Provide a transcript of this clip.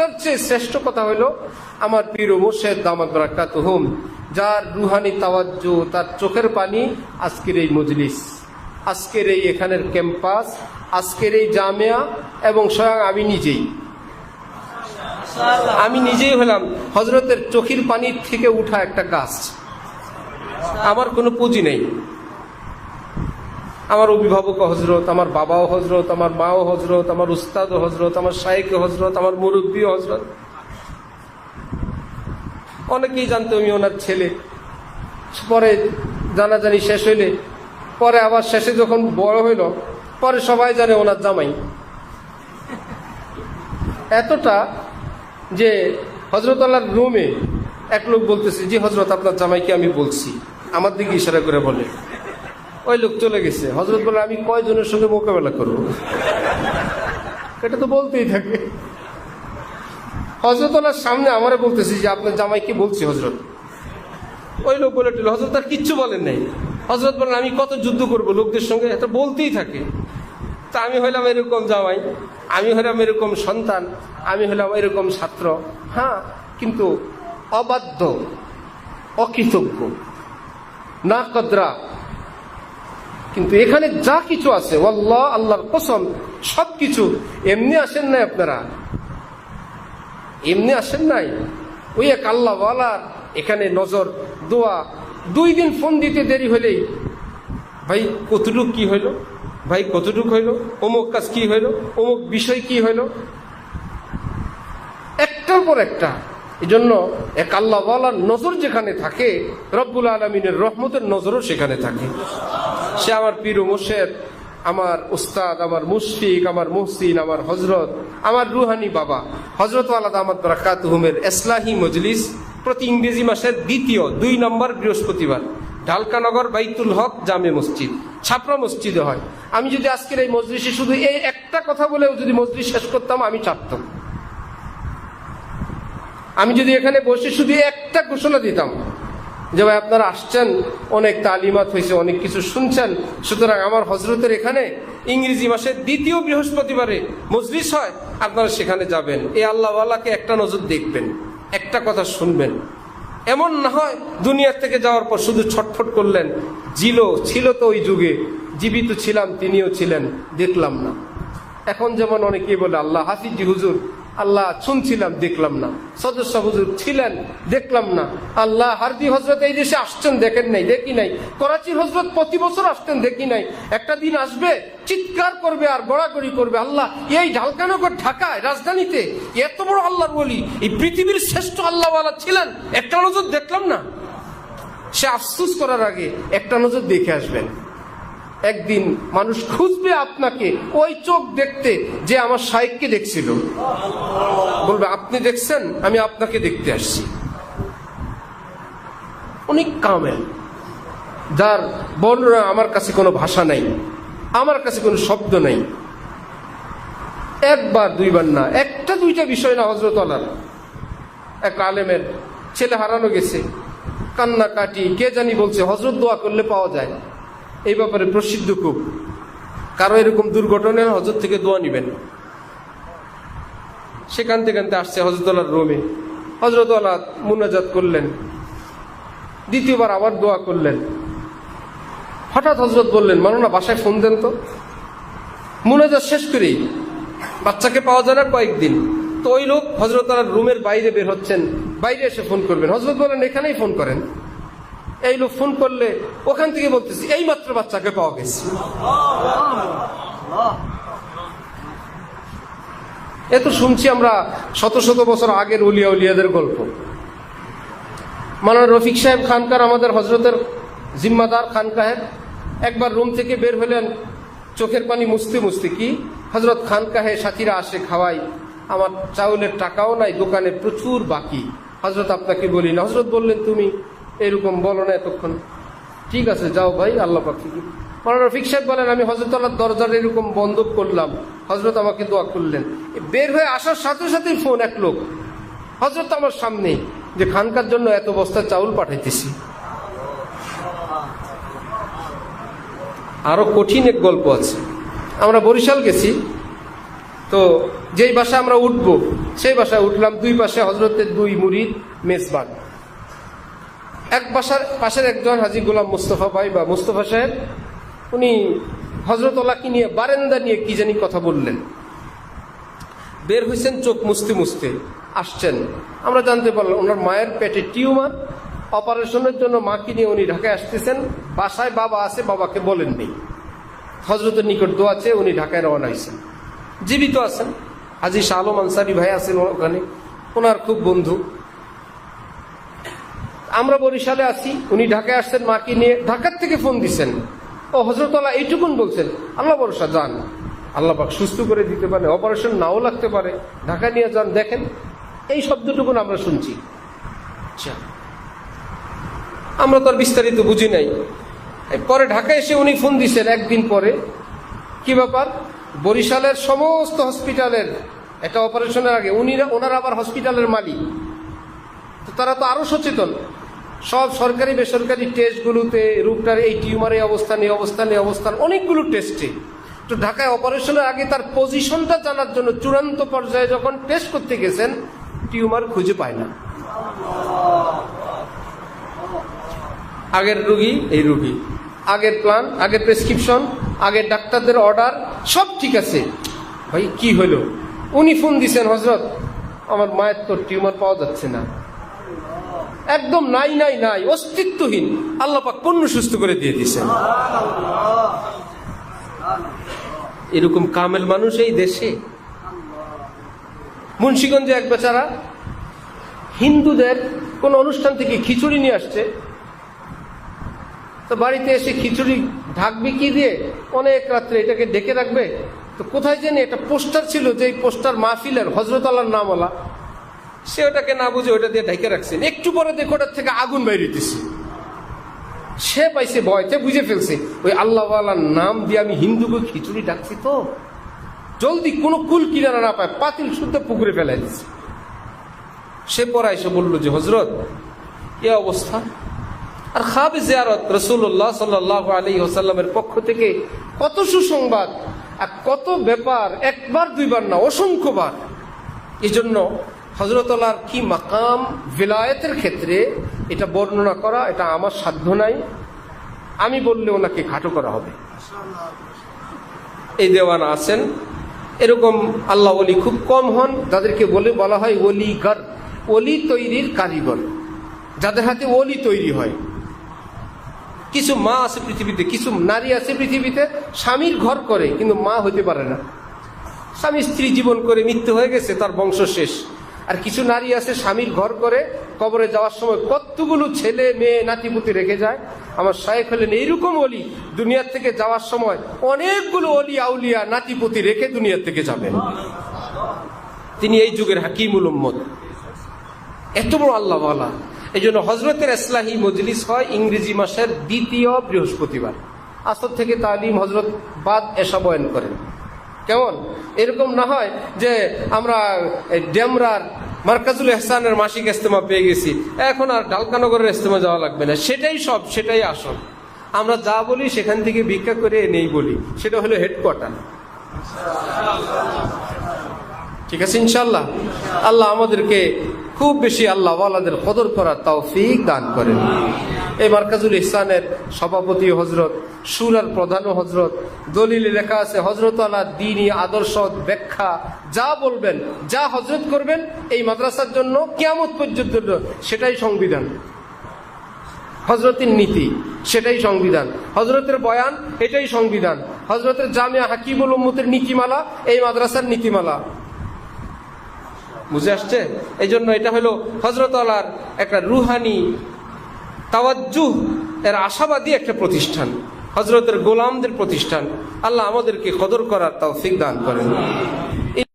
সবটার চেয়ে শ্রেষ্ঠ কথা হলো আমার পীর মোর্শেদ দামাদ বরাকাত হুম যার রুহানি তাওয়াজ্য তার চোখের পানি আজকের এই মজলিস, আজকের এই এখানের ক্যাম্পাস, আজকের এই জামিয়া এবং স্বয়ং আমি নিজেই। আমি নিজেই হলাম হজরতের চোখের পানির থেকে উঠা একটা গাছ। আমার কোনো পুঁজি নেই। আমার অভিভাবক হজরত, আমার বাবাও হজরত, আমার মাও হজরত, আমার উস্তাদও হজরত, আমার শাহেক হজরত, আমার মুরব্বী হজরত। অনেকেই জানতো আমি ওনার ছেলে। পরে জানাজানি শেষ হইলে, পরে আবার শেষে যখন বড় হইল, পরে সবাই জানে ওনার জামাই। এতটা যে হজরত আল্লাহর রুমে এক লোক বলতেছে, জি হজরত, আপনার জামাইকে আমি বলছি। আমার দিকে ইশারা করে বলে। ওই লোক চলে গেছে। হজরত বলে, আমি কয়জনের সঙ্গে মোকাবেলা করব? এটা তো বলতেই থাকে। হজরত আল্লাহর সামনে আমারে বলতেছি যে, আপনার জামাইকে বলছি হজরত ওই লোক বলে টিল হজরত আর কিচ্ছু বলেন নাই। হজরত বলেন, আমি কত যুদ্ধ করব? লোকদের সঙ্গে এটা বলতেই থাকে। তা আমি হইলাম এরকম জামাই, আমি হইলাম এরকম সন্তান, আমি হইলাম এরকম ছাত্র। হ্যাঁ কিন্তু অবাধ্য, অকৃতজ্ঞ, না কদরা কিন্তু এখানে যা কিছু আছে আল্লাহ আল্লাহর কসম সব কিছু এমনি আসেন নাই আপনারা। এমনি আসেন নাই। ওই এক আল্লাহ এখানে নজর, দোয়া, দুই দিন ফোন দিতে দেরি হলেই, ভাই, কতটুক কি হইল? ভাই, কতটুক হইল? অমুক কাজ কি হইল? অমুক বিষয় কি হইল? একটার পর একটা। এই জন্য এক আল্লাহওয়ালার নজর যেখানে থাকে, রব্বুল আলমিনের রহমতের নজরও সেখানে থাকে। সে আমার পীর মোশের আমার উস্তাদ, আমার মুশফিক, আমার মুহসিন, আমার হজরত আমার রুহানি বাবা। হজরত আলাদা হুমের এসলাহি মজলিস প্রতি ইংরেজি মাসের দ্বিতীয়, দুই নম্বর বৃহস্পতিবার। ঢালকানগর বাইতুল হক জামে মসজিদ, ছাপরা মসজিদে হয়। আমি যদি আজকের এই মজলিসে শুধু এই একটা কথা বলেও যদি মজলিস শেষ করতাম, আমি চাপতাম আমি যদি এখানে বসে শুধু একটা ঘোষণা দিতাম যে ভাই আপনারা আসছেন, অনেক তালিমাত হয়েছে, অনেক কিছু শুনছেন। সুতরাং আমার হজরতের এখানে ইংরেজি মাসের দ্বিতীয় বৃহস্পতিবারে মজলিস হয়, আপনারা সেখানে যাবেন। এই আল্লাহওয়ালাকে একটা নজর দেখবেন, একটা কথা শুনবেন। এমন না হয় দুনিয়ার থেকে যাওয়ার পর শুধু ছটফট করলেন, জিল, ছিল তো ওই যুগে, জীবিত ছিলাম, তিনিও ছিলেন, দেখলাম না। এখন যেমন অনেকেই বলে, আল্লাহ হাফিজি হুজুর আল্লাহ শুনছিলাম, দেখলাম না। সদস্য হুজুর ছিলেন, দেখলাম না। আল্লাহ হারদি হজরত এই দেশে আসছেন, দেখেন নাই, দেখি নাই। করাচির হজরত প্রতি বছর আসতেন, দেখি নাই। একটা দিন আসবে, চিৎকার করবে আর গড়াগড়ি করবে। আল্লাহ, এই ঢালকানগর ঢাকায়, রাজধানীতে এত বড় আল্লাহর বলি এই পৃথিবীর শ্রেষ্ঠ আল্লাহওয়ালা ছিলেন, একটা নজর দেখলাম না। সে আফসুস করার আগে একটা নজর দেখে আসবেন। একদিন মানুষ খুঁজবে আপনাকে, ওই চোখ দেখতে যে আমার সাহেবকে দেখছিল। বলবে, আপনি দেখছেন? আমি আপনাকে দেখতে আসছি। অনেক কামেল। যার বর্ণনা আমার কাছে কোনো ভাষা নাই, আমার কাছে কোনো শব্দ নাই। একবার, দুইবার না, একটা, দুইটা বিষয় না হজরত আলার। এক আলেমের ছেলে হারানো গেছে কান্না কাটি কে জানি বলছে হজরত দোয়া করলে পাওয়া যায়। এই ব্যাপারে প্রসিদ্ধ খুব। কারও এরকম দুর্ঘটনা হজরত থেকে দোয়া নিবেন সেখান থেকে আসছে হজরতলার রোমে। হজরতলা মুনাজাত করলেন। দ্বিতীয়বার আবার দোয়া করলেন। হঠাৎ হজরত বললেন মানো বাসায় ফোন দেন তো। মুনাজাত শেষ করেই বাচ্চাকে পাওয়া যায় না কয়েকদিন। তো ওই লোক হজরত রুমের বাইরে বের হচ্ছেন। বাইরে এসে ফোন করবেন। হজরত বলেন এখানেই ফোন করেন। এই লোক ফোন করলে ওখান থেকে বলতেছি, এই মাত্র বাচ্চাকে পাওয়া গেছে। এ তো শুনছি আমরা শত শত বছর আগের উলিয়া উলিয়াদের গল্প। মানার রফিক সাহেব খানকার, আমাদের হজরতের জিম্মাদার খান খানকাহের, একবার রুম থেকে বের হলেন, চোখের পানি মুছতে মুছতে কি হজরত খানকাহে সাথীরা আসে খাওয়াই, আমার চাউলের টাকাও নাই, দোকানে প্রচুর বাকি। হজরত আপনাকে বলি না। হজরত বললেন, তুমি এরকম বলো না এতক্ষণ। ঠিক আছে, যাও ভাই, আল্লাহ পাখি রফিক সাহেব বলেন, আমি হজরত আল্লাহ দরজার এরকম বন্ধ করলাম। হজরত আমাকে দোয়া করলেন। বের হয়ে আসার সাথে সাথেই ফোন এক লোক। হজরত আমার সামনে, যে খানকার জন্য এত বস্তা চাউল পাঠাইতেছি। আরও কঠিন এক গল্প আছে। আমরা বরিশাল গেছি, তো যেই বাসায় আমরা উঠব, সেই বাসায় উঠলাম দুই পাশে হজরতের দুই মুরিদ মেজবান। এক বাসার পাশের একজন হাজি গোলাম মুস্তফা ভাই বা মুস্তফা সাহেব, উনি হজরতলাকে নিয়ে বারেন্দা নিয়ে কি জানি কথা বললেন। বের হয়েছেন চোখ মুছতে মুছতে আসছেন। আমরা জানতে পারলাম ওনার মায়ের পেটে টিউমার। অপারেশনের জন্য মাকে নিয়ে উনি ঢাকায় আসতেছেন। বাসায় বাবা আছে, বাবাকে বলেননি। হজরতের নিকট দোয়া আছে উনি ঢাকায় রওনা হয়েছেন জীবিত আছেন। হাজি শাহ আলম আনসারি ভাই আছেন ওখানে। ওনার খুব বন্ধু। আমরা বরিশালে আছি, উনি ঢাকায় আসছেন, মাকে নিয়ে ঢাকার থেকে ফোন দিছেন। ও হজরতলা এইটুকুন বলছেন, আল্লাহ ভরসা, যান। আল্লাহ সুস্থ করে দিতে পারে, অপারেশন নাও লাগতে পারে, ঢাকা নিয়ে যান। দেখেন, এই শব্দটুকুন আমরা শুনছি। আচ্ছা আমরা তো আর বিস্তারিত বুঝি নাই। পরে ঢাকা এসে উনি ফোন দিচ্ছেন একদিন পরে। কি ব্যাপার? বরিশালের সমস্ত হসপিটালের একটা অপারেশনের আগে উনি, ওনার আবার হসপিটালের মালিক। তো তারা তো আরও সচেতন। সব সরকারি বেসরকারি টেস্টগুলোতে রোগটার এই টিউমার এই অবস্থান এই অবস্থান এই অবস্থান অনেকগুলো টেস্টে তো ঢাকায় অপারেশনের আগে তার পজিশনটা জানার জন্য চূড়ান্ত পর্যায়ে যখন টেস্ট করতে গেছেন টিউমার খুঁজে পায় না। আগের রুগী এই রুগী। আগের প্ল্যান আগের প্রেসক্রিপশন আগের ডাক্তারদের অর্ডার সব ঠিক আছে। ভাই কি হলো? উনি ফোন দিছেন হজরত আমার মায়ের তো টিউমার পাওয়া যাচ্ছে না। একদম নাই নাই নাই, অস্তিত্বহীন। আল্লাহ পাক পণ্য সুস্থ করে দিয়ে দিছেন এরকম কামেল মানুষ এই দেশে। মুন্সীগঞ্জে এক বেচারা হিন্দুদের কোন অনুষ্ঠান থেকে খিচুড়ি নিয়ে আসছে। তো বাড়িতে এসে খিচুড়ি ঢাকবে কি দিয়ে অনেক রাত্রে এটাকে ডেকে রাখবে। তো কোথায় জানি একটা পোস্টার ছিল যে এই পোস্টার মাহফিলের হজরত আল্লাহর নামওয়ালা। সে ওটাকে না বুঝে ওটা দিয়ে ঢেকে রাখছেন একটু পরে দেখো ওটার থেকে আগুন বাইরেতেছে সে পাইছে ভয়তে বুঝে ফেলছে, ওই আল্লাহওয়ালার নাম দিয়ে আমি হিন্দুকে খিচুড়ি ডাকছি তো? জলদি কোনো কুল কিনারা না পায়, পাতিল শুদ্ধ পুকুরে ফেলাই দিচ্ছে সে পরে এসে বলল যে হজরত এ অবস্থা? আর খাব জিয়ারত রসুল্লাহ সাল্লাহ আলী ওসাল্লামের পক্ষ থেকে। কত সুসংবাদ আর কত ব্যাপার, একবার দুইবার না, অসংখ্যবার। এই জন্য হজরতলার কি মাকাম ভিলায়তের ক্ষেত্রে এটা বর্ণনা করা, এটা আমার সাধ্য নাই। আমি বললে ওনাকে খাটো করা হবে। এই দেওয়ান আছেন। এরকম আল্লাহ অলি খুব কম হন, যাদেরকে বলে বলা হয় অলি গর অলি তৈরির কারিগর। যাদের হাতে অলি তৈরি হয়। কিছু মা আছে পৃথিবীতে, কিছু নারী আছে পৃথিবীতে, স্বামীর ঘর করে, কিন্তু মা হইতে পারে না। স্বামী স্ত্রী জীবন করে মৃত্যু হয়ে গেছে, তার বংশ শেষ। আর কিছু নারী আছে, স্বামীর ঘর করে কবরে যাওয়ার সময় কতগুলো ছেলে, মেয়ে, নাতিপুতি রেখে যায়। আমার সাহেব হলেন এইরকম অলি, দুনিয়ার থেকে যাওয়ার সময় অনেকগুলো অলি, আউলিয়া, নাতিপুতি রেখে দুনিয়ার থেকে যাবেন তিনি এই যুগের হাকিমুল উম্মদ এত বড় আল্লাহ বলা এই জন্য হজরতের ইসলাহী মজলিস হয় ইংরেজি মাসের দ্বিতীয় বৃহস্পতিবার। আসর থেকে তালিম হজরত বাদ এসা বয়ন করেন। কেমন? এরকম না হয় যে আমরা ডেমরার মার্কাজুল এহসানের মাসিক ইস্তেমা পেয়ে গেছি। এখন আর ডালকানগরের ইস্তেমা যাওয়া লাগবে না। সেটাই সব, সেটাই আসল। আমরা যা বলি সেখান থেকে ভিক্ষা করে নেই বলি। সেটা হলো হেডকোয়ার্টার। ঠিক আছে ইনশাল্লাহ আল্লাহ আমাদেরকে খুব বেশি আল্লাহ আল্লাহদের কদর করার তৌফিক দান করেন। এই মার্কাজুল ইহসানের সভাপতি হজরত, সুরার প্রধান হজরত। দলিল লেখা আছে হজরত আল্লাহ দিনী আদর্শ ব্যাখ্যা, যা বলবেন, যা হজরত করবেন, এই মাদ্রাসার জন্য কেয়ামত পর্যন্ত সেটাই সংবিধান। হজরতের নীতি, সেটাই সংবিধান। হজরতের বয়ান, এটাই সংবিধান। হজরতের জামিয়া হাকিবুল উম্মতের নীতিমালা, এই মাদ্রাসার নীতিমালা। বুঝে আসছে? এই জন্য এটা হলো হজরত আলার একটা রুহানি তাওয়াজ্জু এর আশাবাদী একটা প্রতিষ্ঠান। হজরতের গোলামদের প্রতিষ্ঠান। আল্লাহ আমাদেরকে কদর করার তাও দান করেন।